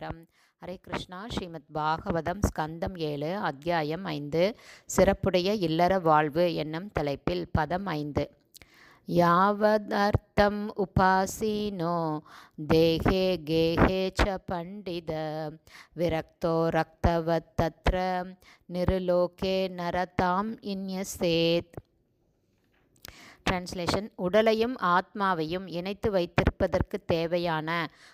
சிதம்பரம் ஹரே கிருஷ்ணா ஸ்ரீமத் பாகவதம் ஸ்கந்தம் ஏழு அத்தியாயம் ஐந்து சிறப்புடைய இல்லற வாழ்வு என்னும் தலைப்பில் பதம் ஐந்து. யாவதர்த்தம் உபாசீனோ தேகே கேஹே ச பண்டித விரக்தோ ரக்தவத் தத்ர நிருலோகே நரதாம் இன்யசேத். டிரான்ஸ்லேஷன் உடலையும் ஆத்மாவையும் இணைத்து வைத்திருப்பதற்கு தேவையான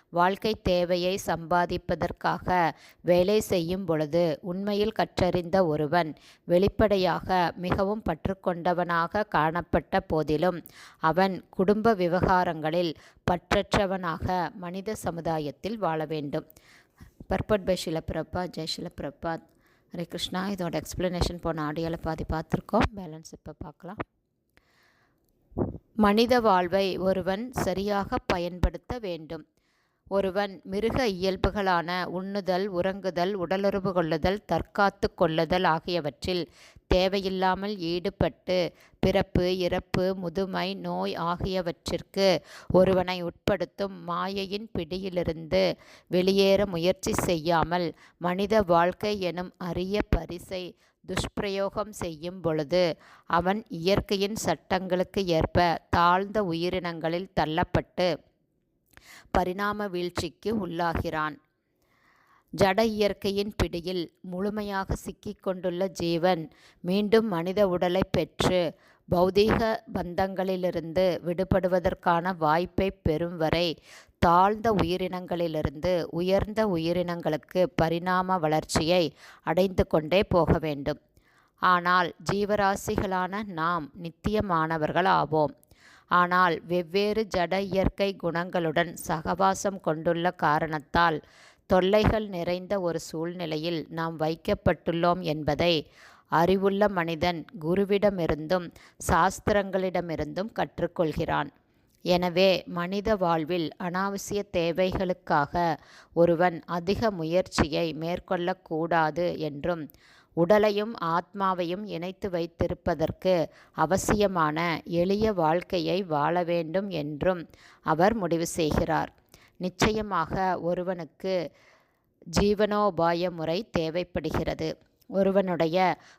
வாழ்க்கை தேவையை சம்பாதிப்பதற்காக வேலை செய்யும் பொழுது உண்மையில் கற்றறிந்த ஒருவன் வெளிப்படையாக மிகவும் பற்றுக்கொண்டவனாக காணப்பட்ட போதிலும் அவன் குடும்ப விவகாரங்களில் பற்றற்றவனாக மனித சமுதாயத்தில் வாழ வேண்டும். பர்பட் பை ஷிலப்பிரபாத் ஜெய் ஷிலப்பிரபாத் ஹரே கிருஷ்ணா. இதோட எக்ஸ்ப்ளனேஷன் போன ஆடியோவில் பாதி பார்த்துருக்கோம். பேலன்ஸ் இப்போ பார்க்கலாம். மனித வாழ்வை ஒருவன் சரியாக பயன்படுத்த வேண்டும். ஒருவன் மிருக இயல்புகளான உண்ணுதல் உறங்குதல் உடலுறவு கொள்ளுதல் தற்காத்து கொள்ளுதல் ஆகியவற்றில் தேவையில்லாமல் ஈடுபட்டு பிறப்பு இறப்பு முதுமை நோய் ஆகியவற்றிற்கு ஒருவனை உட்படுத்தும் மாயையின் பிடியிலிருந்து வெளியேற முயற்சி செய்யாமல் மனித வாழ்க்கை எனும் அரிய பரிசை துஷ்பிரயோகம் செய்யும் பொழுது அவன் இயற்கையின் சட்டங்களுக்கு ஏற்ப தாழ்ந்த உயிரினங்களில் தள்ளப்பட்டு பரிணாம வீழ்ச்சிக்கு உள்ளாகிறான். ஜட இயற்கையின் பிடியில் முழுமையாக சிக்கிக்கொண்டுள்ள ஜீவன் மீண்டும் மனித உடலை பெற்று பௌதீக பந்தங்களிலிருந்து விடுபடுவதற்கான வாய்ப்பை பெறும் வரை தாழ்ந்த உயிரினங்களிலிருந்து உயர்ந்த உயிரினங்களுக்கு பரிணாம வளர்ச்சியை அடைந்து கொண்டே போக வேண்டும். ஆனால் ஜீவராசிகளான நாம் நித்தியமானவர்கள் ஆவோம் ஆனால் வெவ்வேறு ஜட இயற்கை குணங்களுடன் சகவாசம் கொண்டுள்ள காரணத்தால் தொல்லைகள் நிறைந்த ஒரு சூழ்நிலையில் நாம் வைக்கப்பட்டுள்ளோம் என்பதை அறிவுள்ள மனிதன் குருவிடமிருந்தும் சாஸ்திரங்களிடமிருந்தும் கற்றுக்கொள்கிறான். எனவே மனித வாழ்வில் அனாவசிய தேவைகளுக்காக ஒருவன் அதிக முயற்சியை மேற்கொள்ளக்கூடாது என்றும் உடலையும் ஆத்மாவையும் இணைத்து வைத்திருப்பதற்கு அவசியமான எளிய வாழ்க்கையை வாழ வேண்டும் என்றும் அவர் முடிவு செய்கிறார். நிச்சயமாக ஒருவனுக்கு ஜீவனோபாய முறை தேவைப்படுகிறது. ஒருவனுடைய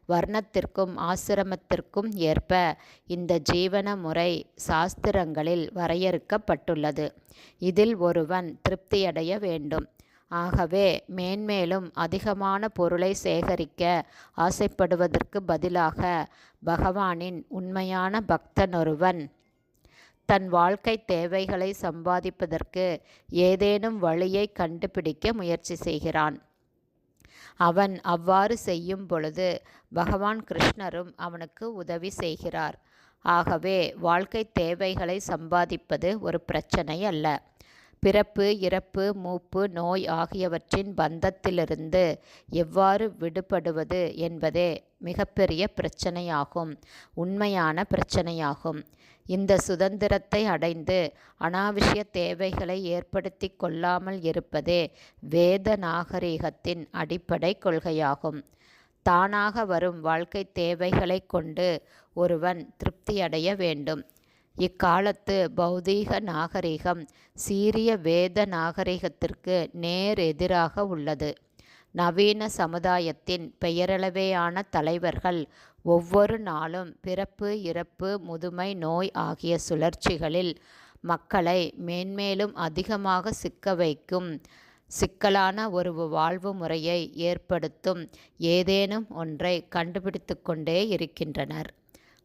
வர்ணத்திற்கும் ஆசிரமத்திற்கும் ஏற்ப இந்த ஜீவன முறை சாஸ்திரங்களில் வரையறுக்கப்பட்டுள்ளது. இதில் ஒருவன் திருப்தியடைய வேண்டும். ஆகவே மேன்மேலும் அதிகமான பொருளை சேகரிக்க ஆசைப்படுவதற்கு பதிலாக பகவானின் உண்மையான பக்தனொருவன் தன் வாழ்க்கை தேவைகளை சம்பாதிப்பதற்கு ஏதேனும் வழியை கண்டுபிடிக்க முயற்சி செய்கிறான். அவன் அவ்வாறு செய்யும் பொழுது பகவான் கிருஷ்ணரும் அவனுக்கு உதவி செய்கிறார். ஆகவே வாழ்க்கை தேவைகளை சம்பாதிப்பது ஒரு பிரச்சனை அல்ல. பிறப்பு இறப்பு மூப்பு நோய் ஆகியவற்றின் பந்தத்திலிருந்து எவ்வாறு விடுபடுவது என்பதே மிகப்பெரிய பிரச்சனையாகும் உண்மையான பிரச்சனையாகும். இந்த சுதந்திரத்தை அடைந்து அனாவசிய தேவைகளை ஏற்படுத்தி கொள்ளாமல் இருப்பதே வேத நாகரீகத்தின் அடிப்படை கொள்கையாகும். தானாக வரும் வாழ்க்கை தேவைகளை கொண்டு ஒருவன் திருப்தியடைய வேண்டும். இக்காலத்து பௌதீக நாகரிகம் சீரிய வேத நாகரிகத்திற்கு நேர் எதிராக உள்ளது. நவீன சமுதாயத்தின் பெயரளவேயான தலைவர்கள் ஒவ்வொரு நாளும் பிறப்பு இறப்பு முதுமை நோய் ஆகிய சுழற்சிகளில் மக்களை மேன்மேலும் அதிகமாக சிக்க வைக்கும் சிக்கலான ஒரு வாழ்வு முறையை ஏற்படுத்தும் ஏதேனும் ஒன்றை கண்டுபிடித்து கொண்டே இருக்கின்றனர்.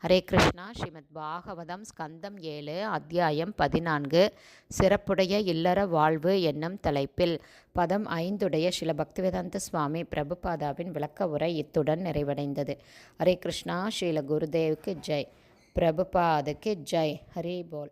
ஹரே கிருஷ்ணா. ஸ்ரீமத் பாகவதம் ஸ்கந்தம் ஏழு அத்தியாயம் பதினான்கு. சிறப்புடைய இல்லற வாழ்வு என்னும் தலைப்பில் பதம் ஐந்துடைய ஸ்ரீல பக்திவேதாந்த சுவாமி பிரபுபாதாவின் விளக்க உரை இத்துடன் நிறைவடைந்தது. ஹரே கிருஷ்ணா. ஸ்ரீல குருதேவுக்கு ஜெய். பிரபுபாதுக்கு ஜெய். ஹரி போல்.